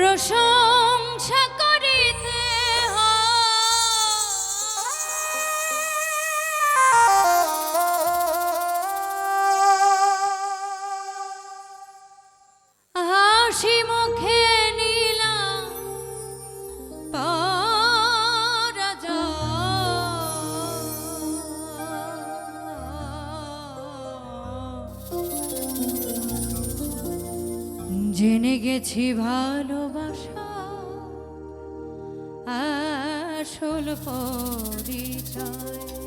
প্রশংসা করিতে হাসি মুখে নিলাম জেনে গেছি ভালো আসল পরিচয়।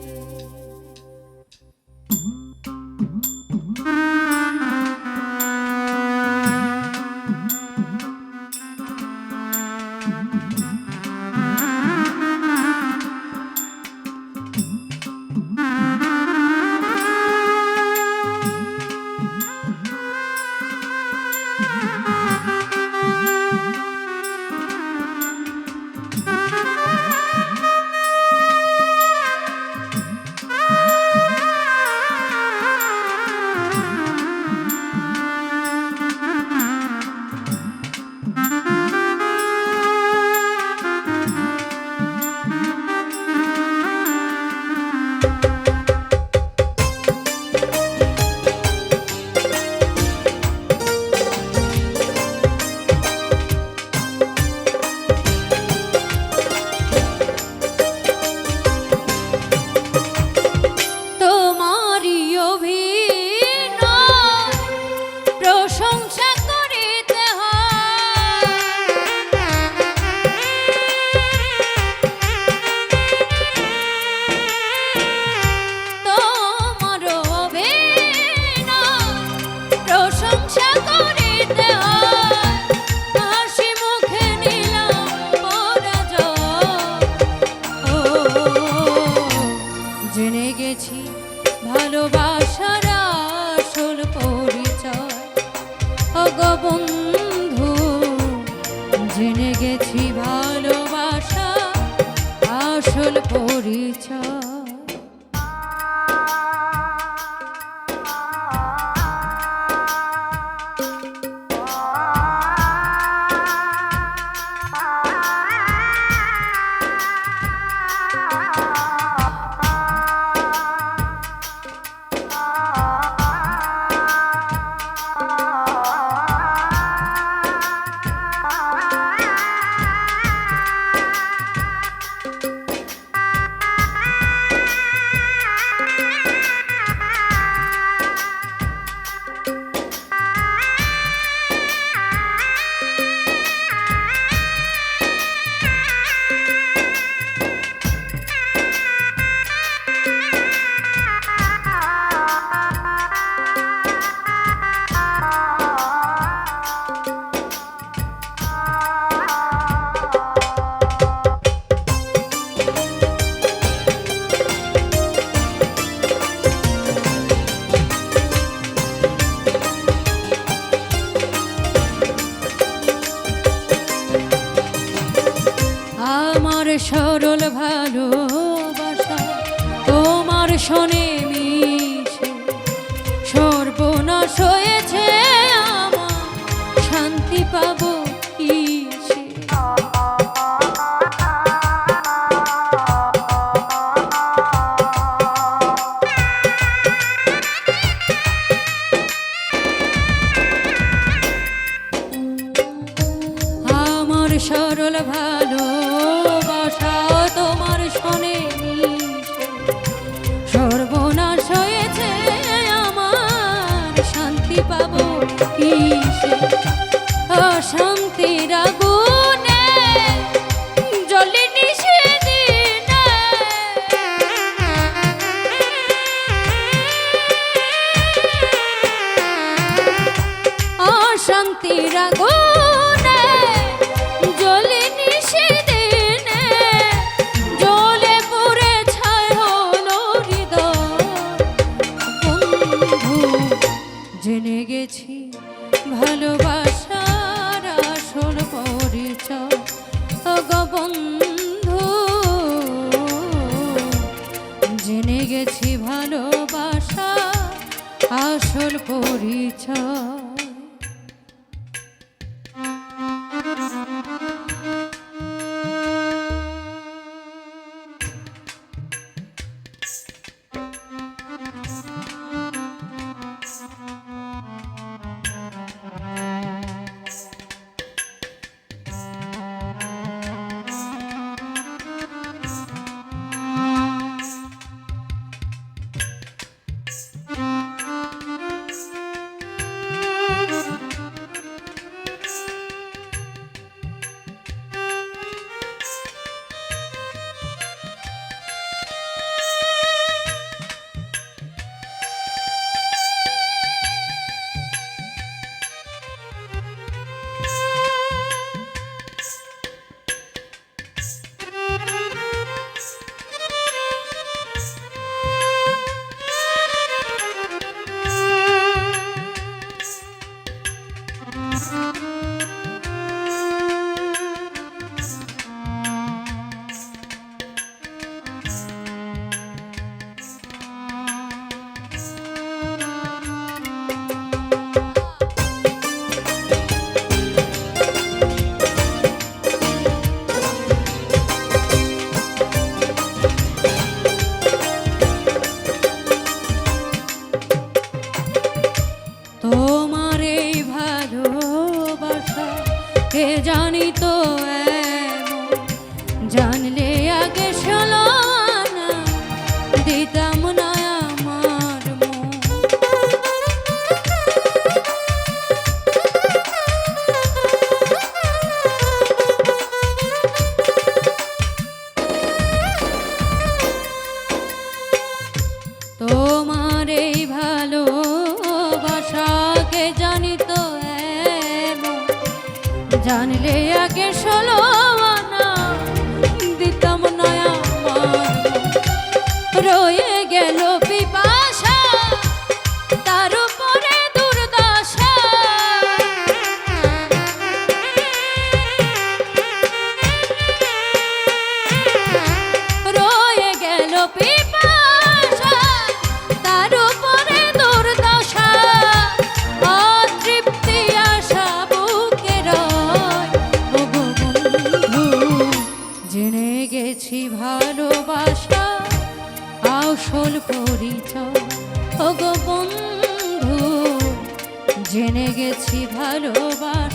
প্রেমে অশান্তির আগুনে, জ্বলে নিষেদিনে জ্বলে পুরে ছাই হলো বন্ধু, জেনে গেছি ভালোবাসার আসল পরিচয়। বন্ধু, জেনে গেছি ভালোবাসা আসল পরিচয়। জানলে আগে শোনো না দিতাম না তোমার এই ভালো ভাষাকে জানিত জানলে আগে ষোলো রয়ে গেল বিপা ভালোবাস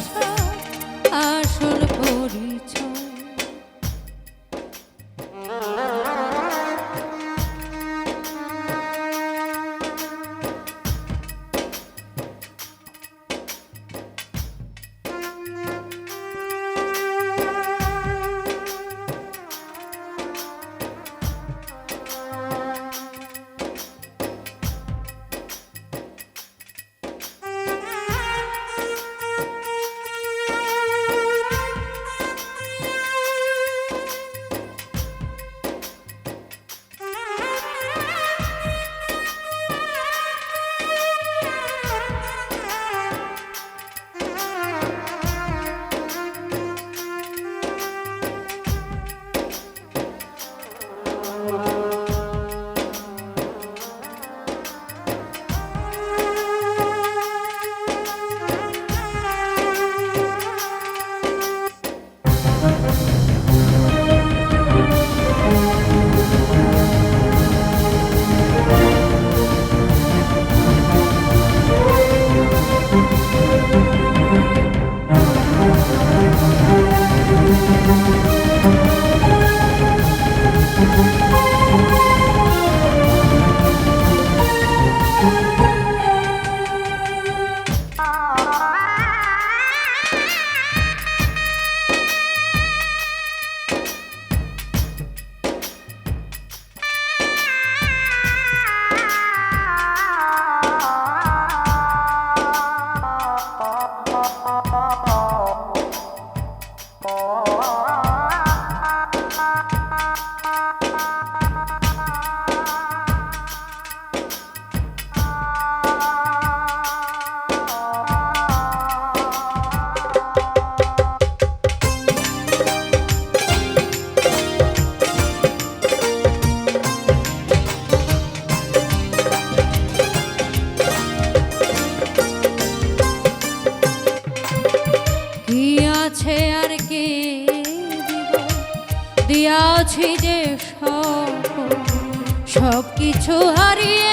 조아리의